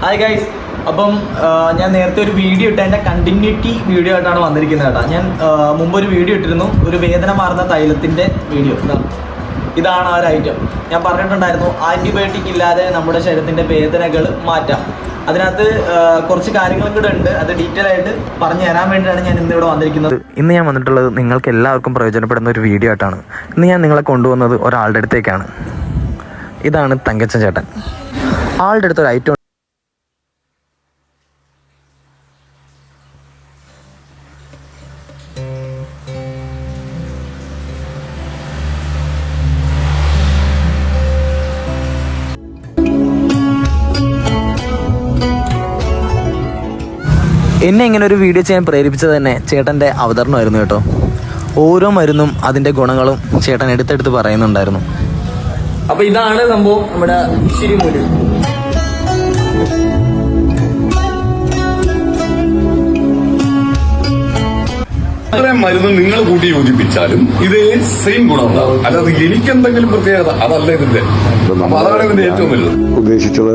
Hi guys അപ്പം ഞാൻ നേരത്തെ ഒരു വീഡിയോ ഇട്ട എന്റെ കണ്ടിന്യൂറ്റി വീഡിയോ ആയിട്ടാണ് വന്നിരിക്കുന്നത് കേട്ടോ. ഞാൻ മുമ്പ് ഒരു വീഡിയോ ഇട്ടിരുന്നു. ഒരു വേദന മാറുന്ന തൈലത്തിന്റെ വീഡിയോ ഇതാ. ഇതാണ് ആ ഒരു ഐറ്റം ഞാൻ പറഞ്ഞിട്ടുണ്ടായിരുന്നു ആന്റിബയോട്ടിക് ഇല്ലാതെ നമ്മുടെ ശരീരത്തിന്റെ വേദനകൾ മാറ്റാം. അതിനകത്ത് കുറച്ച് കാര്യങ്ങളും കൂടെ ഉണ്ട്. അത് ഡീറ്റെയിൽ ആയിട്ട് പറഞ്ഞു തരാൻ വേണ്ടിയിട്ടാണ് ഞാൻ ഇന്ന് ഇവിടെ വന്നിരിക്കുന്നത്. ഇന്ന് ഞാൻ വന്നിട്ടുള്ളത് നിങ്ങൾക്ക് എല്ലാവർക്കും പ്രയോജനപ്പെടുന്ന ഒരു വീഡിയോ ആയിട്ടാണ്. ഇന്ന് ഞാൻ നിങ്ങളെ കൊണ്ടുവന്നത് ഒരാളുടെ അടുത്തേക്കാണ്. ഇതാണ് തങ്കച്ചൻ ചേട്ടൻ. ആളുടെ അടുത്ത് ഒരു ഐറ്റം എന്നെ ഇങ്ങനെ ഒരു വീഡിയോ ചെയ്യാൻ പ്രേരിപ്പിച്ചത് തന്നെ ചേട്ടന്റെ അവതരണമായിരുന്നു കേട്ടോ. ഓരോ മരുന്നും അതിന്റെ ഗുണങ്ങളും ചേട്ടൻ എടുത്തെടുത്ത് പറയുന്നുണ്ടായിരുന്നു. അപ്പൊ ഇതാണ് സംഭവം നമ്മുടെ ശിരിമൂൽ ഇത്രയും മരുന്ന് നിങ്ങൾ കൂട്ടി യോജിപ്പിച്ചാലും ഇതേ സെയിം ഗുണം ഉണ്ടാവും അല്ലാതെ എനിക്ക് എന്തെങ്കിലും പ്രത്യേകത അതല്ല ഇതിന്റെ. അതാണ് ഇതിന്റെ ഏറ്റവും വലുത്. ഉദ്ദേശിച്ചത്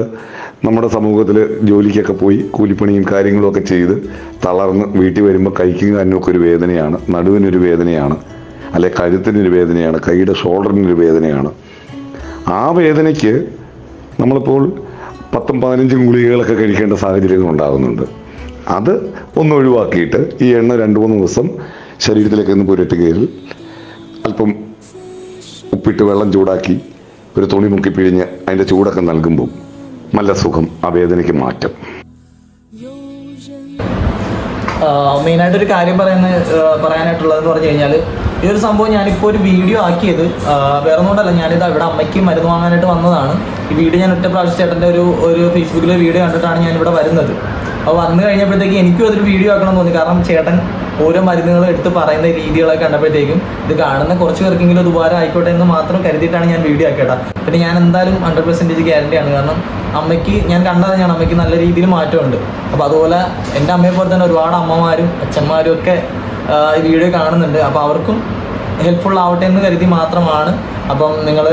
നമ്മുടെ സമൂഹത്തിൽ ജോലിക്കൊക്കെ പോയി കൂലിപ്പണിയും കാര്യങ്ങളും ഒക്കെ ചെയ്ത് തളർന്ന് വീട്ടിൽ വരുമ്പോൾ കൈക്കും കാലിനൊക്കെ ഒരു വേദനയാണ് നടുവിനൊരു വേദനയാണ് അല്ലെ കഴുത്തിനൊരു വേദനയാണ് കൈയുടെ ഷോൾഡറിനൊരു വേദനയാണ്. ആ വേദനയ്ക്ക് നമ്മളിപ്പോൾ പത്തും പതിനഞ്ചും ഗുളികകളൊക്കെ കഴിക്കേണ്ട സാഹചര്യങ്ങൾ ഉണ്ടാകുന്നുണ്ട്. അത് ഒന്ന് ഒഴിവാക്കിയിട്ട് ഈ എണ്ണ രണ്ട് മൂന്ന് ദിവസം ശരീരത്തിലേക്ക് ഒന്ന് പുരട്ടി കയറി അല്പം ഉപ്പിട്ട് വെള്ളം ചൂടാക്കി ഒരു തുണി മുക്കി പിഴിഞ്ഞ് അതിന്റെ ചൂടൊക്കെ നൽകുമ്പോൾ നല്ല സുഖം ആ വേദനയ്ക്ക് മാറ്റം. മെയിനായിട്ട് ഒരു കാര്യം പറയുന്ന പറയാനായിട്ടുള്ളതെന്ന് പറഞ്ഞു കഴിഞ്ഞാൽ ഈ ഒരു സംഭവം ഞാനിപ്പോൾ ഒരു വീഡിയോ ആക്കിയത്. വേറെ ഒന്നുകൊണ്ടല്ല ഞാനിത് അവിടെ അമ്മയ്ക്ക് മരുന്ന് വാങ്ങാനായിട്ട് വന്നതാണ്. ഈ വീഡിയോ ഞാൻ ഒറ്റ പ്രാവശ്യം ചേട്ടന്റെ ഒരു ഒരു ഫേസ്ബുക്കിലെ വീഡിയോ കണ്ടിട്ടാണ് ഞാൻ ഇവിടെ വരുന്നത്. അപ്പോൾ വന്നു കഴിഞ്ഞപ്പോഴത്തേക്ക് എനിക്കും അതൊരു വീഡിയോ ആക്കണം തോന്നി. കാരണം ചേട്ടൻ ഓരോ മരുന്നുകളും എടുത്ത് പറയുന്ന രീതികളൊക്കെ കണ്ടപ്പോഴത്തേക്കും ഇത് കാണുന്ന കുറച്ച് പേർക്കെങ്കിലും ഉപകാരം ആയിക്കോട്ടെ എന്ന് മാത്രം കരുതിയിട്ടാണ് ഞാൻ വീഡിയോ ആക്കിയട്ടാ പിന്നെ ഞാൻ എന്തായാലും ഹൺഡ്രഡ് പെർസെന്റേജ് ഗ്യാരണ്ടിയാണ് കാരണം അമ്മയ്ക്ക് ഞാൻ കണ്ടത് ഞാൻ അമ്മയ്ക്ക് നല്ല രീതിയിൽ മാറ്റമുണ്ട്. അപ്പോൾ അതുപോലെ എന്റെ അമ്മയെ പോലെ തന്നെ ഒരുപാട് അമ്മമാരും അച്ഛന്മാരും ഒക്കെ ഈ വീഡിയോ കാണുന്നുണ്ട്. അപ്പോൾ അവർക്കും ഹെൽപ്ഫുൾ ആവട്ടെ എന്ന് കരുതി മാത്രമാണ്. അപ്പം നിങ്ങൾ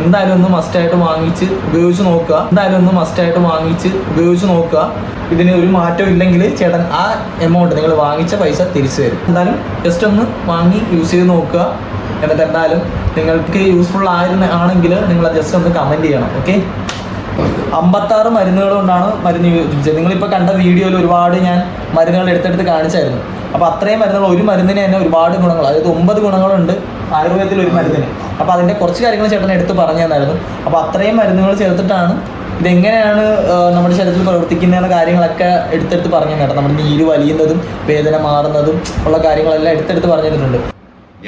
എന്തായാലും ഒന്ന് മസ്റ്റായിട്ട് വാങ്ങിച്ച് ഉപയോഗിച്ച് നോക്കുക. എന്തായാലും ഒന്ന് മസ്റ്റായിട്ട് വാങ്ങിച്ച് ഉപയോഗിച്ച് നോക്കുക. ഇതിന് ഒരു മാറ്റം ഇല്ലെങ്കിൽ ചേട്ടൻ ആ എമൗണ്ട് നിങ്ങൾ വാങ്ങിച്ച പൈസ തിരിച്ചു തരും. എന്തായാലും ജസ്റ്റ് ഒന്ന് വാങ്ങി യൂസ് ചെയ്ത് നോക്കുക. എന്നിട്ട് എന്തായാലും നിങ്ങൾക്ക് യൂസ്ഫുൾ ആയിരുന്ന ആണെങ്കിൽ നിങ്ങൾ ജസ്റ്റ് ഒന്ന് കമന്റ് ചെയ്യണം ഓക്കെ അമ്പത്താറ് മരുന്നുകൾ കൊണ്ടാണ് മരുന്ന് യോജിപ്പിച്ചത് നിങ്ങളിപ്പോൾ കണ്ട വീഡിയോയിൽ ഒരുപാട് ഞാൻ മരുന്നുകൾ എടുത്തെടുത്ത് കാണിച്ചായിരുന്നു. അപ്പോൾ അത്രയും മരുന്നുകൾ ഒരു മരുന്നിന് തന്നെ ഒരുപാട് ഗുണങ്ങൾ. അതായത് ഒമ്പത് ഗുണങ്ങളുണ്ട് ആയുർവേദത്തിൽ ഒരു മരുന്നിന്. അപ്പോൾ അതിന്റെ കുറച്ച് കാര്യങ്ങൾ ചേട്ടൻ എടുത്ത് പറഞ്ഞു തന്നായിരുന്നു. അപ്പോൾ അത്രയും മരുന്നുകൾ ചേർത്തിട്ടാണ് ഇതെങ്ങനെയാണ് നമ്മുടെ ശരീരത്തിൽ പ്രവർത്തിക്കുന്ന കാര്യങ്ങളൊക്കെ എടുത്തെടുത്ത് പറഞ്ഞു കേട്ടോ നമ്മുടെ നീര് വലിയുന്നതും വേദന മാറുന്നതും ഉള്ള കാര്യങ്ങളെല്ലാം എടുത്തെടുത്ത് പറഞ്ഞിട്ടുണ്ട്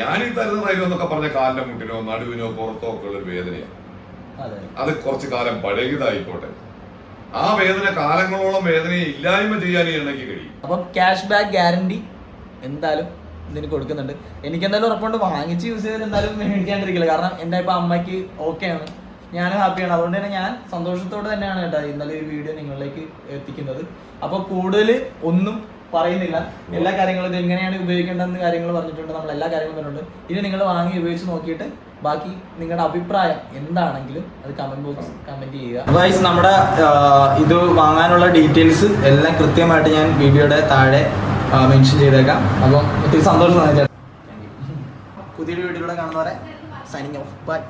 ഞാൻ ഈ തരുന്ന തൈലം എന്നൊക്കെ പറഞ്ഞ കാലിന്റെ മുട്ടിനോ നടുവിനോ പുറത്തോ ഒക്കെ ഉള്ള വേദനയാണ് അതെ. കുറച്ചു കാലം പഴകിയതായിക്കോട്ടെ. ആ വേദന കാലങ്ങളോളം വേദനയെ ഇല്ലായ്മ ചെയ്യാൻ ഇണക്കി കഴിയും. അപ്പം ക്യാഷ് ബാക്ക് ഗ്യാരണ്ടി എന്തായാലും ഇതിന് കൊടുക്കുന്നുണ്ട്. എനിക്ക് എന്തായാലും ഉറപ്പുണ്ട് വാങ്ങിച്ച് യൂസ് ചെയ്ത് എന്തായാലും മേടിക്കാണ്ടിരിക്കില്ല. കാരണം എന്റെ ഇപ്പം അമ്മയ്ക്ക് ഓക്കെയാണ് ഞാനും ഹാപ്പിയാണ് അതുകൊണ്ട് തന്നെ ഞാൻ സന്തോഷത്തോടെ തന്നെയാണ് കേട്ടോ ഇന്നലെ ഒരു വീഡിയോ നിങ്ങളിലേക്ക് എത്തിക്കുന്നത്. അപ്പോൾ കൂടുതൽ ഒന്നും പറയുന്നില്ല. എല്ലാ കാര്യങ്ങളും ഇത് എങ്ങനെയാണ് ഉപയോഗിക്കേണ്ടതെന്ന് കാര്യങ്ങൾ പറഞ്ഞിട്ടുണ്ട്. നമ്മൾ എല്ലാ കാര്യങ്ങളും പറഞ്ഞിട്ടുണ്ട്. ഇനി നിങ്ങൾ വാങ്ങി ഉപയോഗിച്ച് നോക്കിയിട്ട് ബാക്കി നിങ്ങളുടെ അഭിപ്രായം എന്താണെങ്കിലും അത് കമന്റ് ബോക്സ് കമന്റ് ചെയ്യുക. ഗൈസ് നമ്മുടെ ഇത് വാങ്ങാനുള്ള ഡീറ്റെയിൽസ് എല്ലാം കൃത്യമായിട്ട് ഞാൻ വീഡിയോയുടെ താഴെ മെൻഷൻ ചെയ്തേക്കാം. അപ്പം ഒത്തിരി സന്തോഷം പുതിയൊരു വീഡിയോയിലൂടെ കാണുന്നവരെ സൈനിങ് ഓഫ് ബൈ